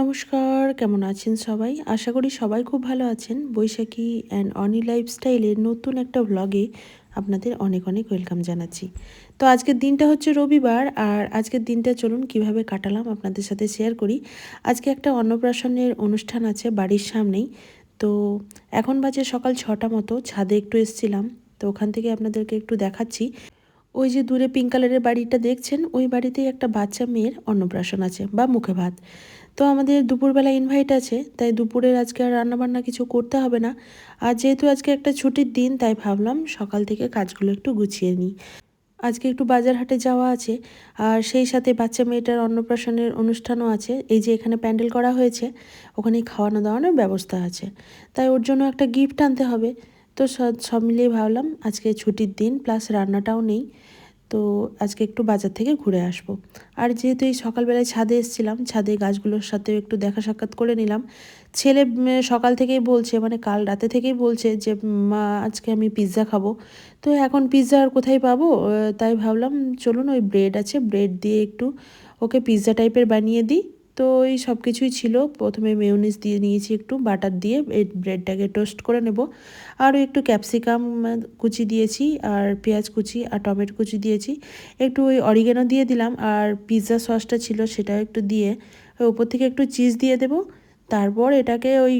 নমস্কার, কেমন আছেন সবাই? আশা করি সবাই খুব ভালো আছেন। বৈশাখী অ্যান্ড অনি লাইফস্টাইলের নতুন একটা ব্লগে আপনাদের অনেক অনেক ওয়েলকাম জানাচ্ছি। তো আজকের দিনটা হচ্ছে রবিবার, আর আজকের দিনটা চলুন কীভাবে কাটালাম আপনাদের সাথে শেয়ার করি। আজকে একটা অন্নপ্রাশনের অনুষ্ঠান আছে বাড়ির সামনেই। তো এখন বাজে সকাল ছটা মতো, ছাদে একটু এসছিলাম। তো ওখান থেকে আপনাদেরকে একটু দেখাচ্ছি। ওই যে দূরে পিঙ্ক কালারের বাড়িটা দেখছেন, ওই বাড়িতেই একটা বাচ্চা মেয়ের অন্নপ্রাশন আছে, বা মুখে ভাত। তো আমাদের দুপুরবেলা ইনভাইট আছে, তাই দুপুরের আজকে আর রান্নাবান্না কিছু করতে হবে না। আর যেহেতু আজকে একটা ছুটির দিন, তাই ভাবলাম সকাল থেকে কাজগুলো একটু গুছিয়ে নিই। আজকে একটু বাজার হাটে যাওয়া আছে, আর সেই সাথে বাচ্চা মেয়েটার অন্নপ্রাশনের অনুষ্ঠানও আছে। এই যে এখানে প্যান্ডেল করা হয়েছে, ওখানে খাওয়ানো দাওয়ানোর ব্যবস্থা আছে। তাই ওর জন্য একটা গিফট আনতে হবে। তো সব মিলিয়ে ভাবলাম আজকে ছুটির দিন প্লাস রান্নাটাও নেই। তো আজকে একটু বাজার থেকে ঘুরে আসব। আর যেহেতু এই সকালবেলায় ছাদে এসেছিলাম, ছাদে গাছগুলোর সাথেও একটু দেখা সাক্ষাৎ করে নিলাম। ছেলে সকাল থেকেই বলছে মানে কাল রাতে থেকেই বলছে যে, মা, আজকে আমি পিৎজা খাব। তো এখন পিৎজা আর কোথায় পাবো? তাই ভাবলাম, চলুন ওই ব্রেড আছে, ব্রেড দিয়ে একটু ওকে পিৎজা টাইপের বানিয়ে দিই। তো এই সব কিছুই ছিল। প্রথমে মেয়নিস দিয়ে নিয়েছি একটু বাটার দিয়ে ব্রেডটাকে টোস্ট করে নেব। আরও একটু ক্যাপসিকাম কুচি দিয়েছি, আর পেঁয়াজ কুচি, আর টমেটো কুচি দিয়েছি। একটু ওই অরিগেনো দিয়ে দিলাম, আর পিৎজা সসটা ছিল সেটাও একটু দিয়ে ওপর থেকে একটু চিজ দিয়ে দেবো। তারপর এটাকে ওই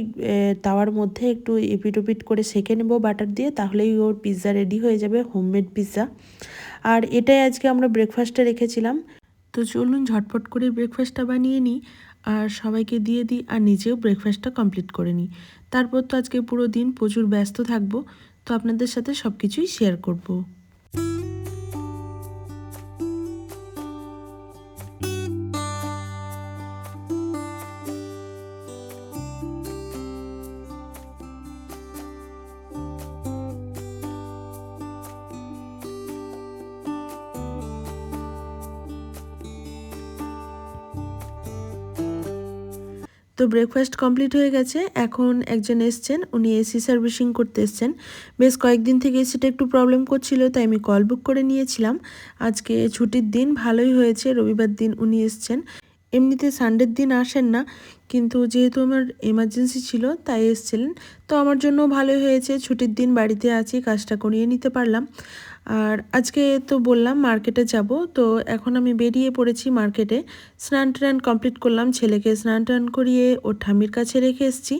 তাওয়ার মধ্যে একটু এপিট ওপিট করে সেঁকে নেব বাটার দিয়ে, তাহলেই ওর পিৎজা রেডি হয়ে যাবে হোমমেড পিৎজা আর এটাই আজকে আমরা ব্রেকফাস্টে রেখেছিলাম। তো চলুন ঝটপট করে ব্রেকফাস্টটা বানিয়ে নিই, আর সবাইকে দিয়ে দিই, আর নিজেও ব্রেকফাস্টটা কমপ্লিট করে নিই। তারপর তো আজকে পুরো দিন প্রচুর ব্যস্ত থাকব, তো আপনাদের সাথে সব কিছুই শেয়ার করব। তো ব্রেকফাস্ট কমপ্লিট হয়ে গেছে। এখন একজন এসছেন, উনি এসি সার্ভিসিং করতে এসছেন। বেশ কয়েকদিন থেকে এসিটা একটু প্রবলেম করছিল, তাই আমি কল বুক করে নিয়েছিলাম। আজকে ছুটির দিন, ভালোই হয়েছে, রবিবার দিন উনি এসছেন। এমনিতে সানডের দিন আসেন না, কিন্তু যেহেতু আমার এমার্জেন্সি ছিল, তাই এসছিলেন। তো আমার জন্য ভালোই হয়েছে, ছুটির দিন বাড়িতে আছি, কাজটা করিয়ে নিতে পারলাম। আর আজকে তো বললাম মার্কেটে যাব, তো এখন আমি বেরিয়ে পড়েছি মার্কেটে স্নান টান কমপ্লিট করলাম, ছেলেকে স্নান টান করিয়ে ওর ঠাম্মির কাছে রেখে এসেছি।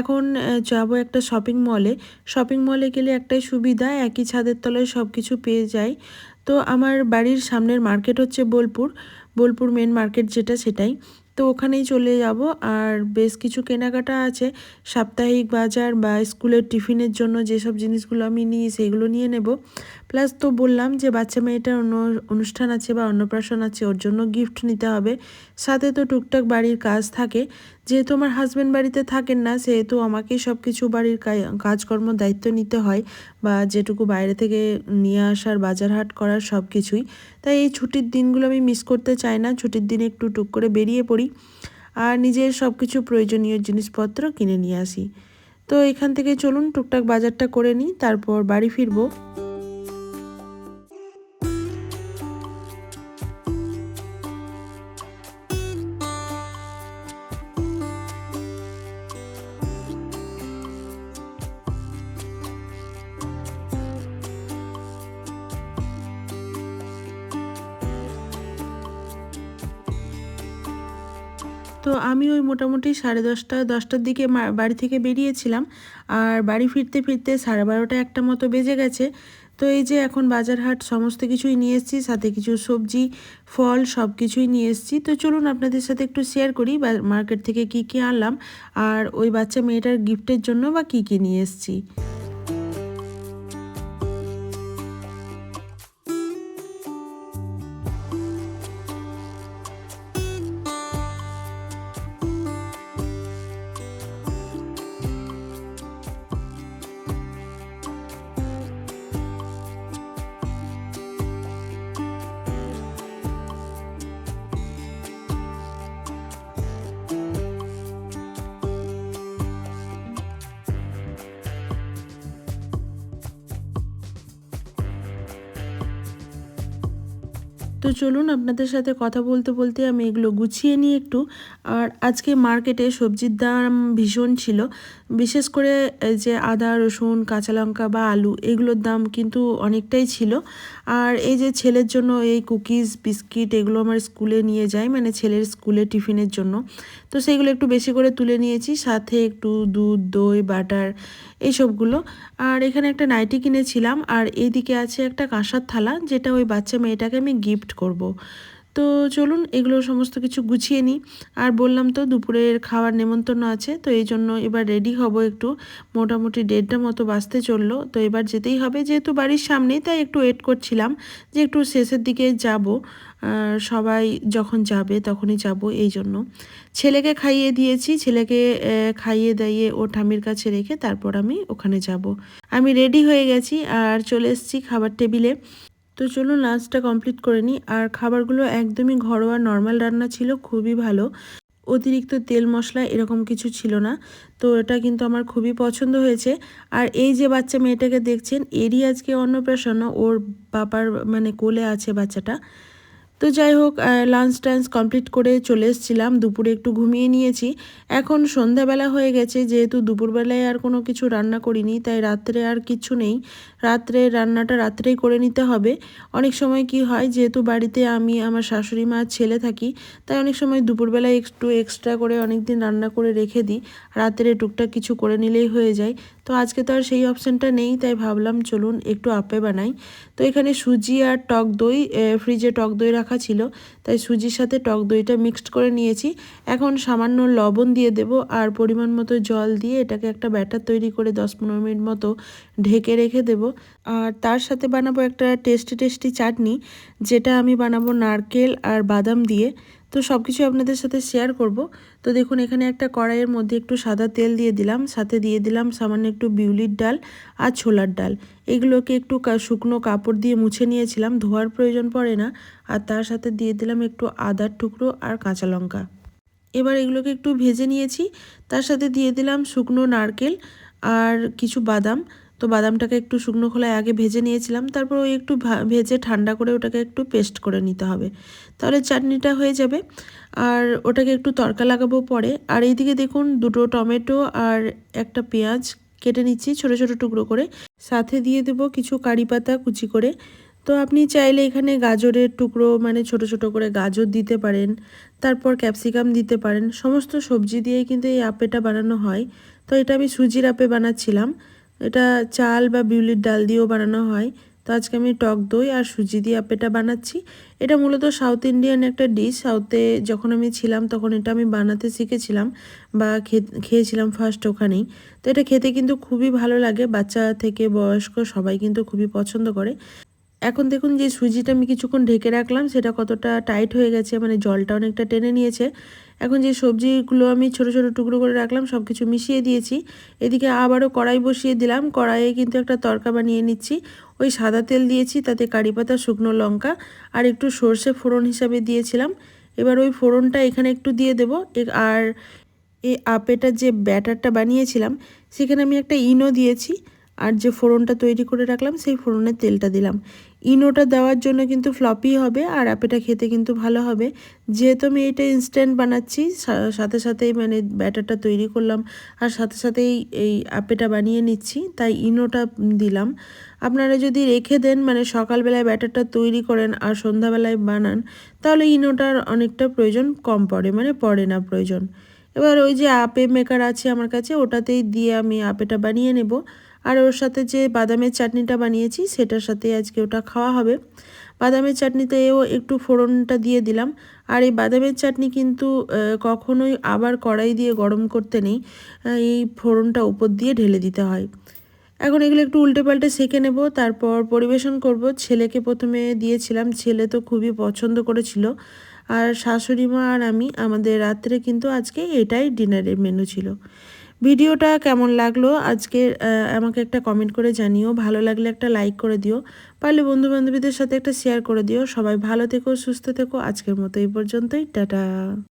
এখন যাব একটা শপিং মলে শপিং মলে গেলে একটাই সুবিধা, একই ছাদের তলায় সব কিছু পেয়ে যায় তো আমার বাড়ির সামনের মার্কেট হচ্ছে বোলপুর। বোলপুর মেন মার্কেট যেটা সেটাই। তো ওখানেই চলে যাব। আর বেশ কিছু কেনাকাটা আছে। সাপ্তাহিক বাজার বা স্কুলের টিফিনের জন্য যেসব জিনিসগুলো আমি নিই সেগুলো নিয়ে নেব। প্লাস তো বললাম যে বাচ্চা মেয়েটার অন্য অনুষ্ঠান আছে বা অন্নপ্রাশন আছে, ওর জন্য গিফট নিতে হবে। সাথে তো টুকটাক বাড়ির কাজ থাকে। যেহেতু আমার হাজব্যান্ড বাড়িতে থাকেন না, সেহেতু আমাকেই সব কিছু বাড়ির কাজকর্ম দায়িত্ব নিতে হয় বা যেটুকু বাইরে থেকে নিয়ে আসার, বাজার হাট করার সব কিছুই তাই এই ছুটির দিনগুলো আমি মিস করতে চাই না। ছুটির দিনে একটু টুক করে বেরিয়ে পড়ি আর নিজের সব কিছু প্রয়োজনীয় জিনিসপত্র কিনে নিয়ে আসি। তো এখান থেকে চলুন টুকটাক বাজারটা করে নিই, তারপর বাড়ি ফিরবো। তো আমি ওই মোটামুটি সাড়ে দশটা, দশটার দিকে বাড়ি থেকে বেরিয়েছিলাম। আর বাড়ি ফিরতে ফিরতে সাড়ে বারোটা একটা মতো বেজে গেছে। তো এই যে এখন বাজার হাট সমস্ত কিছুই নিয়ে এসেছি, সাথে কিছু সবজি, ফল সব কিছুই নিয়ে এসেছি। তো চলুন আপনাদের সাথে একটু শেয়ার করি মার্কেট থেকে কি কি আনলাম, আর ওই বাচ্চা মেয়েটার গিফটের জন্য বা কি কি নিয়ে এসেছি। তো চলুন আপনাদের সাথে কথা বলতে বলতে আমি এগুলো গুছিয়ে নিই একটু। আর আজকে মার্কেটে সবজির দাম ভীষণ ছিল। বিশেষ করে যে আদা, রসুন, কাঁচা লঙ্কা বা আলু এগুলোর দাম কিন্তু অনেকটাই ছিল। আর এই যে ছেলের জন্য এই কুকিজ, বিস্কিট এগুলো আমার স্কুলে নিয়ে যাই মানে ছেলের স্কুলে টিফিনের জন্য। তো সেইগুলো একটু বেশি করে তুলে নিয়েছি, সাথে একটু দুধ, দই, বাটার, এইসবগুলো। আর এখানে একটা নাইটি কিনেছিলাম আর এদিকে আছে একটা কাঁসার থালা যেটা ওই বাচ্চা মেয়েটাকে আমি গিফট করব। তো চলুন এগুলো সমস্ত কিছু গুছিয়ে নিই। আর বললাম তো দুপুরের খাওয়ার নেমন্তন্ন আছে, তো এই জন্য এবার রেডি হব একটু। মোটামুটি দেড়টা মতো বাঁচতে চলল, তো এবার যেতেই হবে। যেহেতু বাড়ির সামনেই, তাই একটু ওয়েট করছিলাম যে একটু শেষের দিকে যাব। সবাই যখন যাবে তখনই যাব এই জন্য। ছেলেকে খাইয়ে দিয়েছি, ছেলেকে খাইয়ে দাইয়ে ও ঠামির কাছে রেখে তারপর আমি ওখানে যাব। আমি রেডি হয়ে গেছি, আর চলে এসেছি খাবার টেবিলে। তো চলুন লাঞ্চটা কমপ্লিট করে নিই। আর খাবারগুলো একদমই ঘরোয়া নর্মাল রান্না ছিল, খুবই ভালো। অতিরিক্ত তেল মশলা এরকম কিছু ছিল না। তো এটা কিন্তু আমার খুবই পছন্দ হয়েছে। আর এই যে বাচ্চা মেয়েটাকে দেখছেন, এরই আজকে অন্নপ্রাশন, ওর বাবার মানে কোলে আছে বাচ্চাটা। তো যাই হোক লাঞ্চ টাঞ্চ কমপ্লিট করে চলে এসেছিলাম। দুপুরে একটু ঘুমিয়ে নিয়েছি। এখন সন্ধ্যাবেলা হয়ে গেছে, যেহেতু দুপুরবেলায় আর কোনো কিছু রান্না করিনি, তাই রাত্রে আর কিছু নেই। রাত্রে রান্নাটা রাত্রেই করে নিতে হবে। অনেক সময় কি হয়, যেহেতু বাড়িতে আমি, আমার শাশুড়ি মা ছেলে থাকি, তাই অনেক সময় দুপুরবেলায় একটু এক্সট্রা করে অনেক দিন রান্না করে রেখে দিই। রাত্রে টুকটাক কিছু করে নিলেই হয়ে যায়। তো আজকে তো আর সেই অপশানটা নেই, তাই ভাবলাম চলুন একটু আপে বানাই। তো এখানে সুজি আর টক দই ফ্রিজে টক দই রাখা ছিল, তাই সুজির সাথে টক দইটা মিক্সড করে নিয়েছি। এখন সামান্য লবণ দিয়ে দেব আর পরিমাণ মতো জল দিয়ে এটাকে একটা ব্যাটার তৈরি করে দশ পনেরো মিনিট মতো ঢেকে রেখে দেব। আর তার সাথে বানাবো একটা টেস্টি টেস্টি চাটনি, যেটা আমি বানাবো নারকেল আর বাদাম দিয়ে। তো সব কিছু আপনাদের সাথে শেয়ার করব। তো দেখুন, এখানে একটা কড়াইয়ের মধ্যে একটু সাদা তেল দিয়ে দিলাম। সাথে দিয়ে দিলাম সামান্য একটু বিউলির ডাল আর ছোলার ডাল। এগুলোকে একটু শুকনো কাপড় দিয়ে মুছে নিয়েছিলাম, ধোয়ার প্রয়োজন পড়ে না। আর তার সাথে দিয়ে দিলাম একটু আদার টুকরো আর কাঁচা লঙ্কা। এবার এগুলোকে একটু ভেজে নিয়েছি। তার সাথে দিয়ে দিলাম শুকনো নারকেল আর কিছু বাদাম। তো বাদামটাকে একটু শুকনো খোলায় আগে ভেজে নিয়েছিলাম, তারপর ওই একটু ভেজে ঠান্ডা করে ওটাকে একটু পেস্ট করে নিতে হবে। তাহলে চাটনিটা হয়ে যাবে। আর ওটাকে একটু তরকা লাগাবো পরে। আর এইদিকে দেখুন দুটো টমেটো আর একটা পেঁয়াজ কেটে নিচ্ছি ছোট ছোট টুকরো করে। সাথে দিয়ে দেব কিছু কারি পাতা কুচি করে। তো আপনি চাইলে এখানে গাজরের টুকরো মানে ছোট ছোট করে গাজর দিতে পারেন, তারপর ক্যাপসিকাম দিতে পারেন। সমস্ত সবজি দিয়েই কিন্তু এই আপেটা বানানো হয়। তো এটা আমি সুজির আপে বানাচ্ছিলাম। এটা চাল বা বিউলির ডাল দিয়েও বানানো হয়। তো আজকে আমি টক দই আর সুজি দিয়ে আপেটা বানাচ্ছি। এটা মূলত সাউথ ইন্ডিয়ান একটা ডিশ। সাউথে যখন আমি ছিলাম তখন এটা আমি বানাতে শিখেছিলাম বা খেয়েছিলাম ফার্স্ট ওখানেই। তো এটা খেতে কিন্তু খুবই ভালো লাগে। বাচ্চা থেকে বয়স্ক সবাই কিন্তু খুবই পছন্দ করে। এখন দেখুন যে সুজিটা আমি কিছুক্ষণ ঢেকে রাখলাম, সেটা কতটা টাইট হয়ে গেছে মানে জলটা অনেকটা টেনে নিয়েছে। এখন যে সবজিগুলো আমি ছোট ছোট টুকরো করে রাখলাম সব কিছু মিশিয়ে দিয়েছি। এদিকে আবারও কড়াই বসিয়ে দিলাম। কড়াইয়ে কিন্তু একটা তরকা বানিয়ে নিচ্ছি। ওই সাদা তেল দিয়েছি, তাতে কারি পাতা, শুকনো লঙ্কা আর একটু সর্ষে ফোড়ন হিসাবে দিয়েছিলাম। এবার ওই ফোড়নটা এখানে একটু দিয়ে দেব। আর এই আপেটা যে ব্যাটারটা বানিয়েছিলাম, সেখানে আমি একটা ইনো দিয়েছি। আর যে ফোড়নটা তৈরি করে রাখলাম, সেই ফোড়নের তেলটা দিলাম। ইনোটা দেওয়ার জন্য কিন্তু ফ্লপি হবে আর আপেটা খেতে কিন্তু ভালো হবে। যেহেতু আমি এটা ইনস্ট্যান্ট বানাচ্ছি সাথে সাথেই মানে ব্যাটারটা তৈরি করলাম আর সাথে সাথেই এই আপেটা বানিয়ে নিচ্ছি, তাই ইনোটা দিলাম। আপনারা যদি রেখে দেন মানে সকালবেলায় ব্যাটারটা তৈরি করেন আর সন্ধ্যাবেলায় বানান, তাহলে ইনোটার অনেকটা প্রয়োজন কম পড়ে মানে পড়ে না প্রয়োজন। এবার ওই যে আপে মেকার আছে আমার কাছে, ওটাতেই দিয়ে আমি আপেটা বানিয়ে নেব। আর ওর সাথে যে বাদামের চাটনিটা বানিয়েছি, সেটার সাথে আজকে ওটা খাওয়া হবে। বাদামের চাটনিতেও একটু ফোড়নটা দিয়ে দিলাম। আর এই বাদামের চাটনি কিন্তু কখনোই আবার কড়াই দিয়ে গরম করতে নেই। এই ফোড়নটা উপর দিয়ে ঢেলে দিতে হয়। এখন এগুলো একটু উল্টে পাল্টে সেঁকে নেব, তারপর পরিবেশন করব। ছেলেকে প্রথমে দিয়েছিলাম, ছেলে তো খুবই পছন্দ করেছিল। আর শাশুড়ি মা আর আমি, আমাদের রাত্রে কিন্তু আজকে এটাই ডিনারের মেনু ছিল। ভিডিওটা কেমন লাগল? আজকে আমাকে একটা কমেন্ট করে জানিও। ভালো লাগলে একটা লাইক করে দিও। পারলে বন্ধু বান্ধবীদের সাথে একটা শেয়ার করে দিও। সবাই ভালো থেকো, সুস্থ থেকো। আজকের মতো এই পর্যন্তই। টাটা।